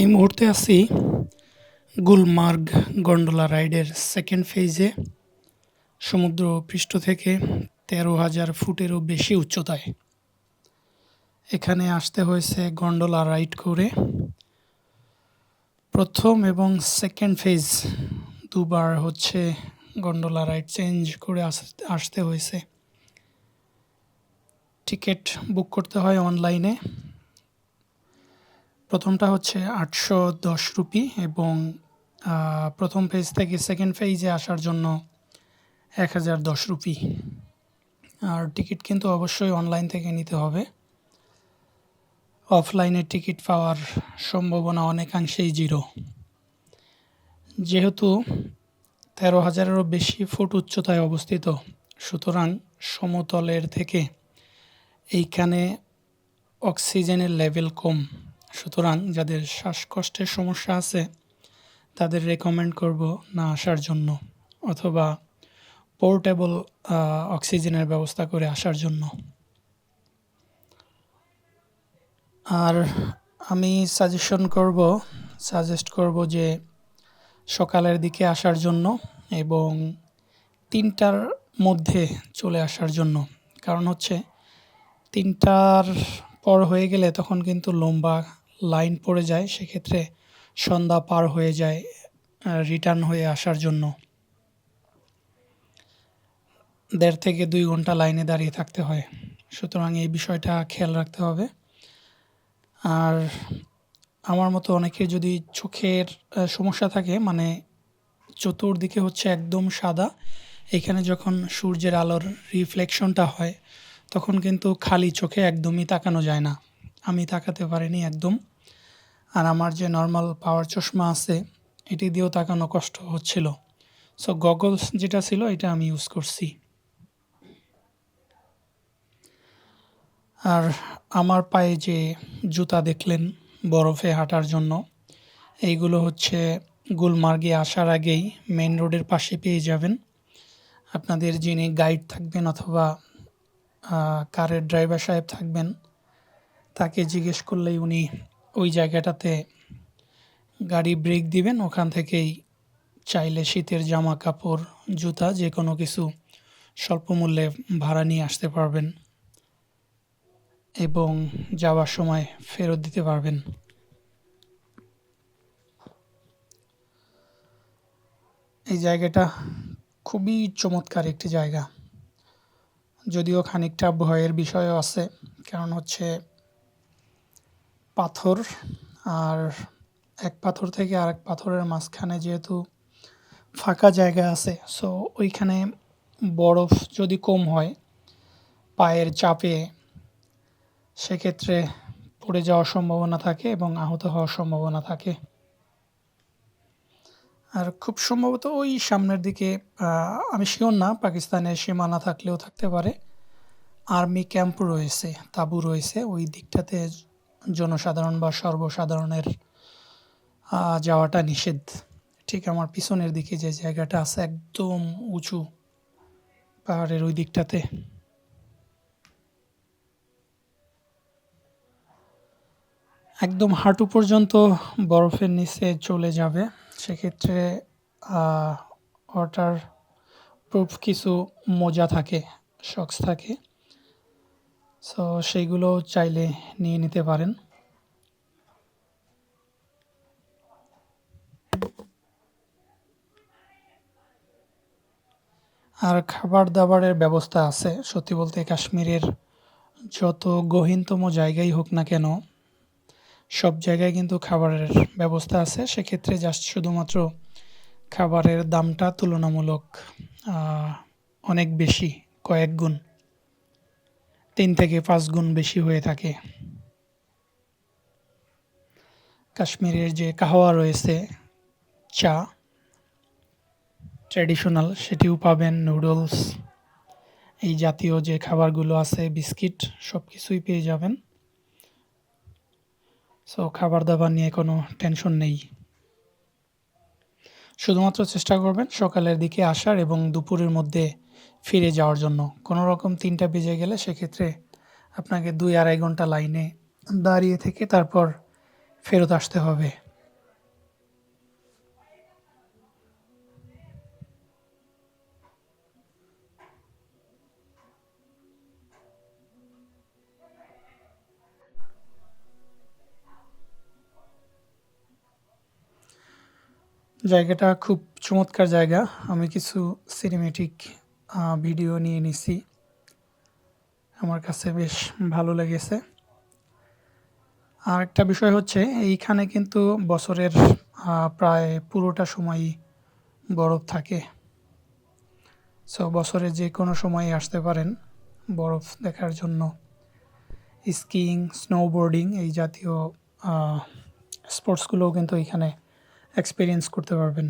এই মুহূর্তে আছি গুলমার্গ গন্ডোলা রাইডের সেকেন্ড ফেজে সমুদ্র পৃষ্ঠ থেকে তেরো হাজার ফুটেরও বেশি উচ্চতায়। এখানে আসতে হয়েছে গন্ডোলা রাইড করে। প্রথম এবং সেকেন্ড ফেজ দুবার হচ্ছে গন্ডোলা রাইড চেঞ্জ করে আসতে হয়েছে। টিকিট বুক করতে হয় অনলাইনে প্রথমটা হচ্ছে আটশো দশ রুপি এবং প্রথম ফেজ থেকে সেকেন্ড ফেজে আসার জন্য এক হাজার দশ রুপি। আর টিকিট কিন্তু অবশ্যই অনলাইন থেকে নিতে হবে। অফলাইনে টিকিট পাওয়ার সম্ভাবনা অনেকাংশেই জিরো যেহেতু তেরো হাজারেরও বেশি ফুট উচ্চতায় অবস্থিত, সুতরাং সমতলের থেকে এইখানে অক্সিজেনের লেভেল কম। সুতরাং যাদের শ্বাসকষ্টের সমস্যা আছে, তাদের রেকমেন্ড করব না আসার জন্য অথবা পোর্টেবল অক্সিজেনের ব্যবস্থা করে আসার জন্য। আর আমি সাজেশন করব সাজেস্ট করব যে সকালের দিকে আসার জন্য এবং তিনটার মধ্যে চলে আসার জন্য। কারণ হচ্ছে তিনটার পর হয়ে গেলে তখন কিন্তু লম্বা লাইন পড়ে যায়, সেক্ষেত্রে সন্ধ্যা পার হয়ে যায়, রিটার্ন হয়ে আসার জন্য। দেড় থেকে দুই ঘণ্টা লাইনে দাঁড়িয়ে থাকতে হয়। সুতরাং এই বিষয়টা খেয়াল রাখতে হবে। আর আমার মতো অনেকের যদি চোখের সমস্যা থাকে মানে চতুর্দিকে হচ্ছে একদম সাদা, এখানে যখন সূর্যের আলোর রিফ্লেকশনটা হয়, তখন কিন্তু খালি চোখে একদমই তাকানো যায় না। আমি তাকাতে পারিনি একদম। আর আমার যে নর্মাল পাওয়ার চশমা আছে, এটি দিয়েও তাকানো কষ্ট হচ্ছিল। সো গগলস যেটা ছিল, এটা আমি ইউজ করছি। আর আমার পায়ে যে জুতা দেখলেন বরফে হাঁটার জন্য, এইগুলো হচ্ছে গুলমার্গে আসার আগেই মেন রোডের পাশে পেয়ে যাবেন। আপনাদের যিনি গাইড থাকবেন অথবা কারের ড্রাইভার সাহেব থাকবেন তাকে জিজ্ঞেস করলেই উনি ওই জায়গাটাতে গাড়ি ব্রেক দিবেন, ওখান থেকেই চাইলে শীতের জামা কাপড়, জুতা যে কোনো কিছু স্বল্প মূল্যে ভাড়া নিয়ে আসতে পারবেন এবং যাওয়ার সময় ফেরত দিতে পারবেন। এই জায়গাটা খুবই চমৎকার একটি জায়গা। যদিও খানিকটা ভয়ের বিষয়ও আছে, কারণ হচ্ছে পাথর আর এক পাথর থেকে আরেক পাথরের মাঝখানে যেহেতু ফাঁকা জায়গা আছে সো ওইখানে বরফ যদি কম হয় পায়ের চাপে সেক্ষেত্রে পড়ে যাওয়ার সম্ভাবনা থাকে এবং আহত হওয়ার সম্ভাবনা থাকে। আর খুব সম্ভবত ওই সামনের দিকে আমি শিওর না পাকিস্তানের সীমানা থাকলেও থাকতে পারে। আর্মি ক্যাম্প রয়েছে, তাঁবু রয়েছে, ওই দিকটাতে জনসাধারণ বা সর্বসাধারণের যাওয়াটা নিষেধ। ঠিক আমার পিছনের দিকে যে জায়গাটা আছে একদম উঁচু পাহাড়ের ওই দিকটাতে। একদম হাঁটু পর্যন্ত বরফের নিচে চলে যাবে। সেক্ষেত্রে ওয়াটার প্রুফ কিছু মোজা থাকে শক্স থাকে। সো সেইগুলো চাইলে নিয়ে নিতে পারেন। আর খাবার দাবারের ব্যবস্থা আছে। সত্যি বলতে কাশ্মীরের যত গহীনতম জায়গায় হোক না কেন, সব জায়গায় কিন্তু খাবারের ব্যবস্থা আছে। সেক্ষেত্রে জাস্ট শুধুমাত্র খাবারের দামটা তুলনামূলক অনেক বেশি, কয়েক গুণ। তিন থেকে পাঁচ গুণ বেশি হয়ে থাকে। কাশ্মীরের যে কাহওয়া রয়েছে, চা ট্র্যাডিশনাল সেটিও পাবেন নুডলস এই জাতীয় যে খাবারগুলো আছে, বিস্কিট সব কিছুই পেয়ে যাবেন। সো খাবার দাবার নিয়ে কোনো টেনশন নেই। শুধুমাত্র চেষ্টা করবেন সকালের দিকে আসার এবং দুপুরের মধ্যে ফিরে যাওয়ার জন্য। কোনো রকম তিনটা বেজে গেলে সেক্ষেত্রে আপনাকে দুই আড়াই ঘণ্টা লাইনে দাঁড়িয়ে থেকে তারপর ফেরত আসতে হবে। জায়গাটা খুব চমৎকার জায়গা। আমি কিছু সিনেমেটিক ভিডিও নিয়ে নিছি। আমার কাছে বেশ ভালো লেগেছে। আর একটা বিষয় হচ্ছে, এইখানে কিন্তু বছরের প্রায় পুরোটা সময়ই বরফ থাকে। সো বছরে যে কোনো সময় আসতে পারেন বরফ দেখার জন্য। স্কিইং, স্নোবোর্ডিং এই জাতীয় স্পোর্টসগুলোও কিন্তু এখানে এক্সপিরিয়েন্স করতে পারবেন।